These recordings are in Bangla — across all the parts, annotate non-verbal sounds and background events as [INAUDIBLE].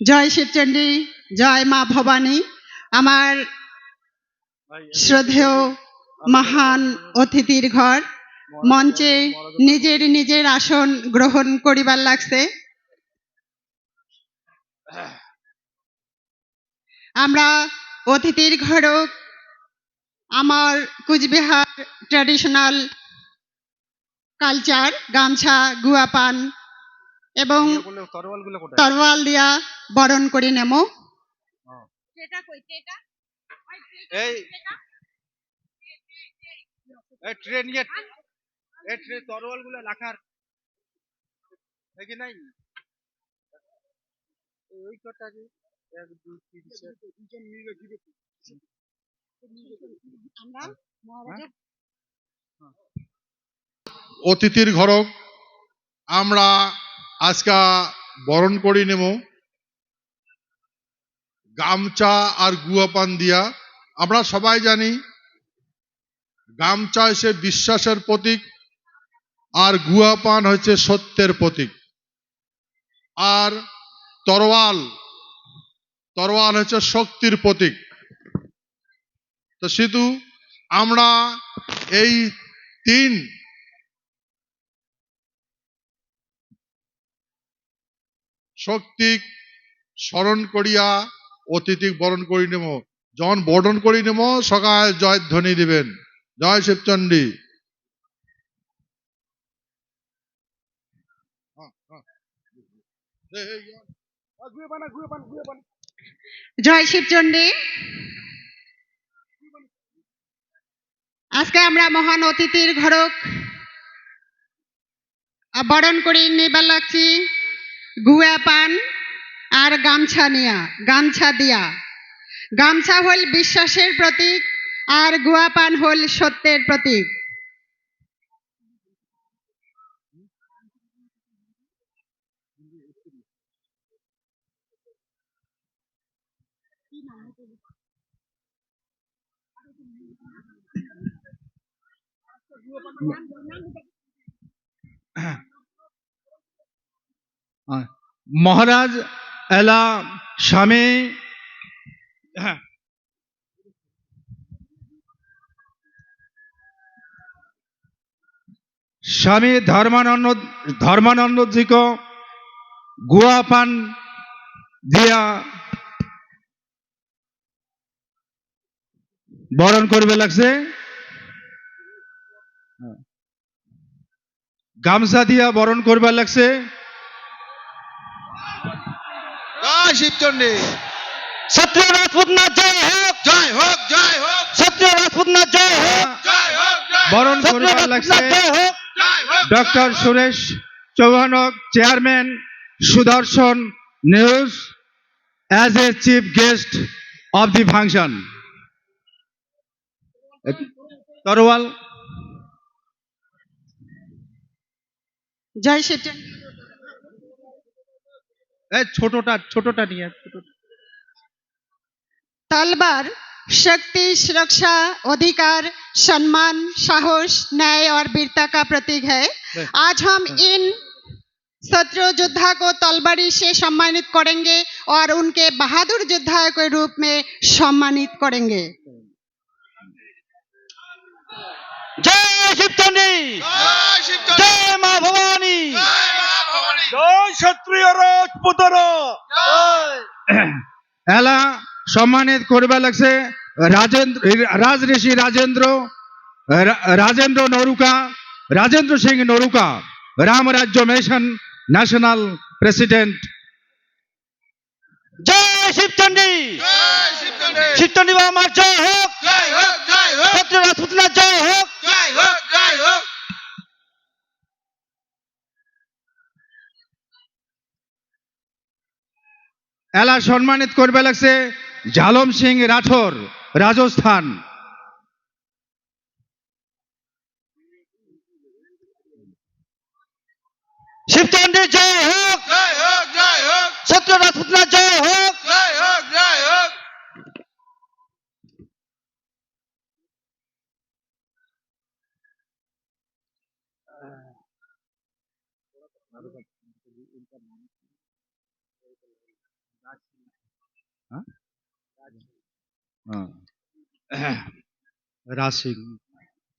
জয় শিবচণ্ডী জয় মা ভবানী। আমার শ্রদ্ধেয় মহান অতিথির ঘর মঞ্চে নিজের নিজের আসন গ্রহণ করিবার লাগছে। আমরা অতিথির ঘরক আমার কুচবিহার ট্র্যাডিশনাল কালচার গামছা গুয়াপান এবং তরোয়াল দিয়া বরণ করে নেব। এই নিয়ে তরোয়ালগুলো রাখার। নাই? ওই কটা যে এক দুই তিন চার। দুজন মিলে ঘিরে আমরা মহারাজের অতিথির ঘরক আমরা আজকা বরণ করি নেব গামছা আর গুয়াপান দিয়া আমরা সবাই জানি গামচা হচ্ছে বিশ্বাসের প্রতীক, আর গুয়াপান হচ্ছে সত্যের প্রতীক। আর তরোয়াল তরোয়াল হচ্ছে শক্তির প্রতীক। তো সেতু আমরা এই তিন শক্তিক স্মরণ করিয়া অতিথিক বরণ করি নেব। যখন বরণ করি নেব, সকাল জয় ধ্বনি দিবেন। জয় শিবচণ্ডী জয় শিবচণ্ডী আজকে আমরা মহান অতিথির ঘরক বরণ করি নিবার লাগছি গুয়া পান আর গামছা নিয়া, গামছা দিয়া। গামছা হল বিশ্বাসের প্রতীক আর গুয়া পান হল সত্যের প্রতীক। মহারাজ এলা স্বামী হ্যাঁ। স্বামী ধর্মানন্দ ধর্মানন্দজি কো গুয়া পান দিয়া বরণ করবে লাগছে। গামছা দিয়া বরণ করবে লাগছে। জয় শিবচন্ডী সত্রিয় রাজপুতনা জয় হোক। জয় হোক জয় হোক। সত্রিয় রাজপুতনা জয় হোক। জয় হোক জয় বরণ করবার লাগছে। Doctor Suresh চৌহানক chairman Sudarshan news as a chief guest of the function তরওয়াল জয় ছোটটা ছোটটা নিয়ে ছোটটা। તલબર शक्ति सुरक्षा अधिकार सम्मान साहस न्याय और वीरता का प्रतीक है आज हम इन शत्रु योद्धा को तलवारी से सम्मानित करेंगे और उनके बहादुर योद्धा के रूप में सम्मानित करेंगे जय शिवचंडी जय मां भवानी जय क्षत्रिय राजपुत्र সম্মানিত করবে লাগছে রাজেন্দ্র রাজ ঋষি Rajendra Rajendra নরুকা Rajendra Singh Naruka Ram Rajya mission national president. জয় শিবচন্ডী! শিবচন্ডী! শিবচন্ডী বাবা আমার জয় হোক! জয় হোক জয় হোক! ক্ষত্রিয় রাজপুতনা জয় হোক! জয় হোক জয় হোক! এলা সম্মানিত করবে লাগছে জালম সিং রাঠোর রাজস্থান। শিবচন্দ্রের জয় হোক। জয় হোক জয় হোক। সত্য রাজপুতরা জয় হোক। জয় হোক জয় হোক। রাজ সিং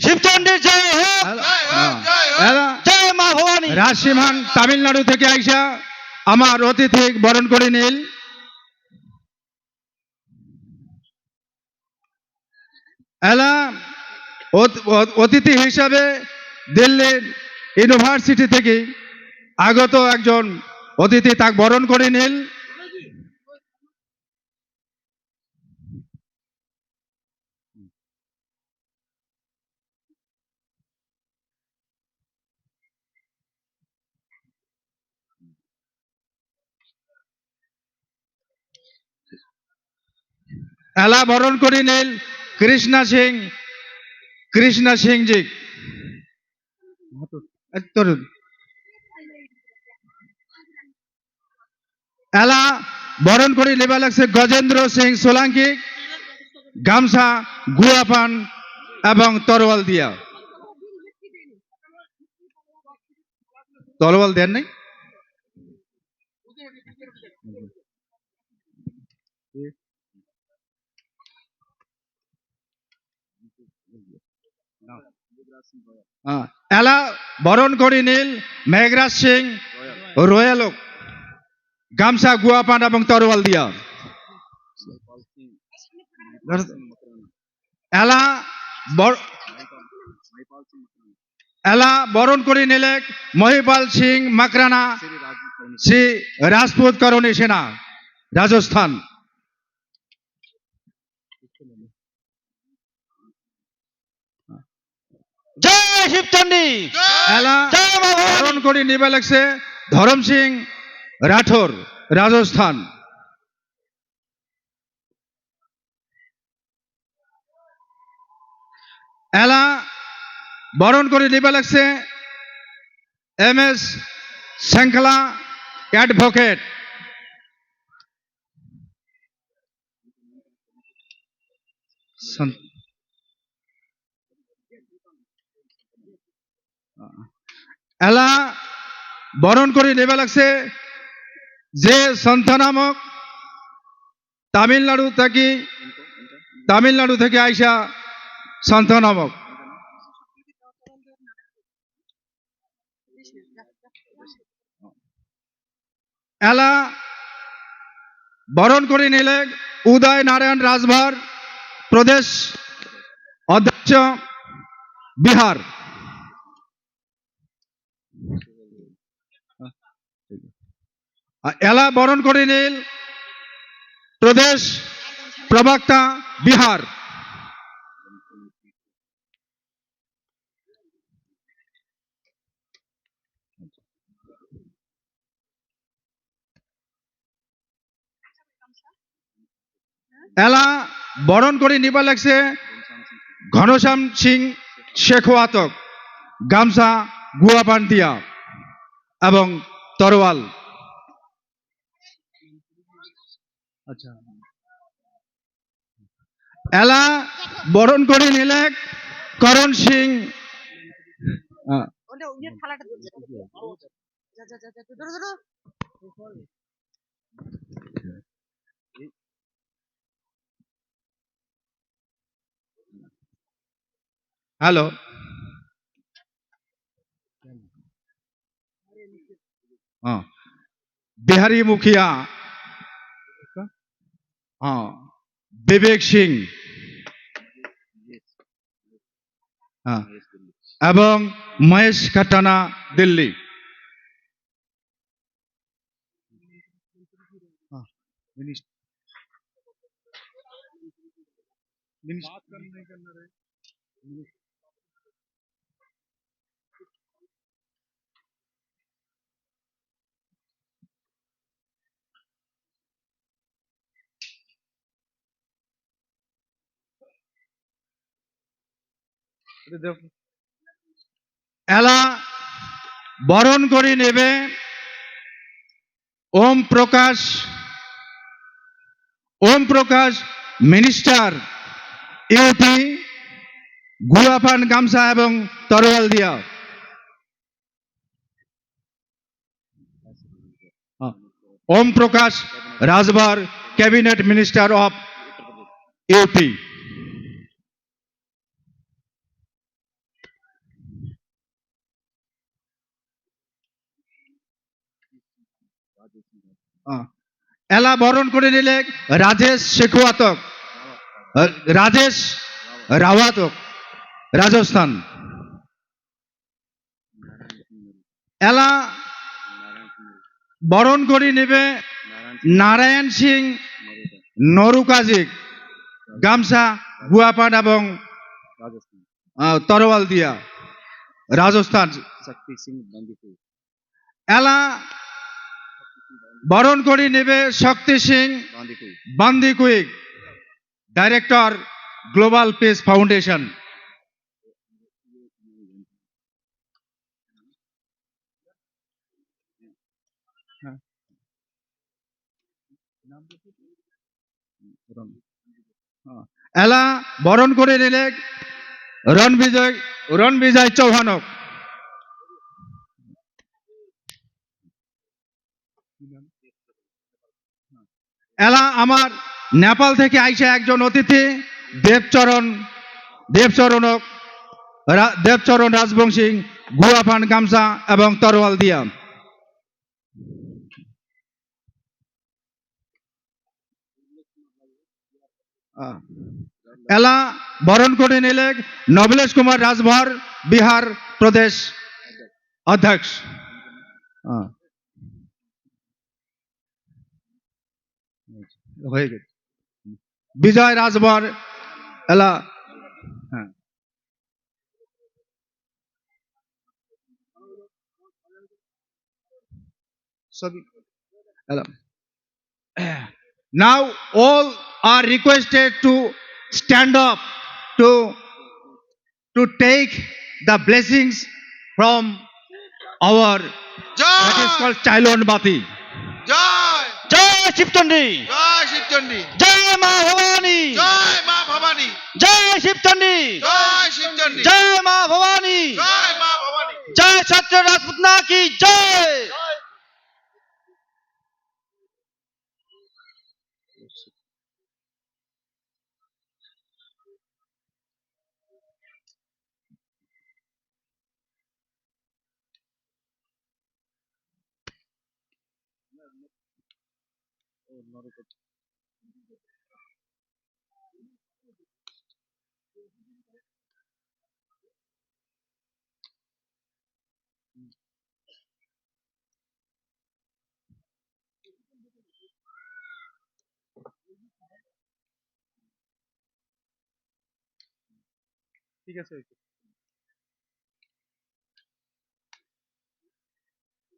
[CLEARS THROAT] শিবচন্দ্রের জয় হোক! জয় হোক জয় হোক! এরা জয় মা ভবানী! রাজসিমহান তামিলনাড়ু থেকে আইসা আমার অতিথি বরণ করে নিল। এলা অতিথি হিসাবে দিল্লির ইউনিভার্সিটি থেকে আগত একজন অতিথি তাক বরণ করে নিল। এলা বরণ করে নিল, কৃষ্ণা সিং কৃষ্ণা সিং জি তরুণ। এলা বরণ করে লেবা লাগছে গজেন্দ্র সিং সোলাঙ্কি, গামছা গুয়াপান এবং তরোয়াল দিয়া। তরোয়াল দেন নাই? এলা বরণ করে নীল, মেঘরাজ সিং রয়ালক গামছা গুয়াপান এবং তরোয়াল দিয়া। এলা এলা বরণ করে নিলে, মহিপাল সিং মাকরানা, শ্রী রাজপুত করণী সেনা, রাজস্থান। জয় শিবচন্ডী বরণ করে নিবে লাগছে ধরম সিং রাঠোর রাজস্থান। এলা বরণ করে নিবে লাগছে এম এস শৃঙ্খলা অ্যাডভোকেট। এলা বরণ করে নেবে লাগছে যে সন্থ নামক তামিলনাড়ু থেকে তামিলনাড়ু থেকে আইসা সন্থ নামক। এলা বরণ করে নিলে উদয় নারায়ণ রাজভর প্রদেশ অধ্যক্ষ বিহার। এলা বরণ করে নিল প্রদেশ প্রবক্তা বিহার। এলা বরণ করে নিবা লাগছে ঘনশ্যাম সিং শেখওয়াতক। গামছা গুয়াপান দিয়া এবং তরোয়াল। আচ্ছা। এলা বরণ করে নিলে করণ সিং। আহ, হ্যালো। हाँ। बिहारी मुखिया। हाँ। विवेक सिंह। हाँ। एवं महेश खटाना दिल्ली। हाँ। मिनिस्टर এলা বরণ করে নেবে ওম প্রকাশ ওম প্রকাশ, মিনিস্টার ইউপি গুয়াপান গামছা এবং তরোয়াল দিয়া। Om Prakash, Rajbhar, cabinet minister of UP এলা বরণ করে নিলে রাজেশ শেখুয়াতক রাজেশ রাওয়াতক রাজস্থান। এলা বরণ করে নেবে নারায়ণ সিং নরুকাজিক গামছা গুয়াপান এবং আহ, তরোয়াল দিয়া রাজস্থান। এলা বরণ করে নেবে শক্তি সিং বান্দিকুইক ডাইরেক্টর গ্লোবাল পিস ফাউন্ডেশন। এলা বরণ করে নিলে রণবিজয় রণবিজয় চৌহানক। এলা আমার নেপাল থেকে আইসা একজন অতিথি, দেবচরণ, দেবচরণক দেবচরণ রাজবংশী, গুয়াফান গামছা এবং তরোয়াল দিয়া। এলা বরণ করে নিলে নবলেশ কুমার রাজভর বিহার প্রদেশ অধ্যক্ষ। হয়ে গেছে বিজয় রাজভর এলা হ্যাঁ সবই এলা now all are requested to stand up to to take the blessings from our that is Joy called চাইলন বাতি জয় জয় শিবচন্ডী জয় শিবচন্ডী জয় মা ভবানী জয় মা ভবানী জয় শিবচন্ডী জয় শিবচন্ডী জয় মা ভবানী জয় মা ভবানী জয় সত্য রাজপুতনা কি জয় ঠিক আছে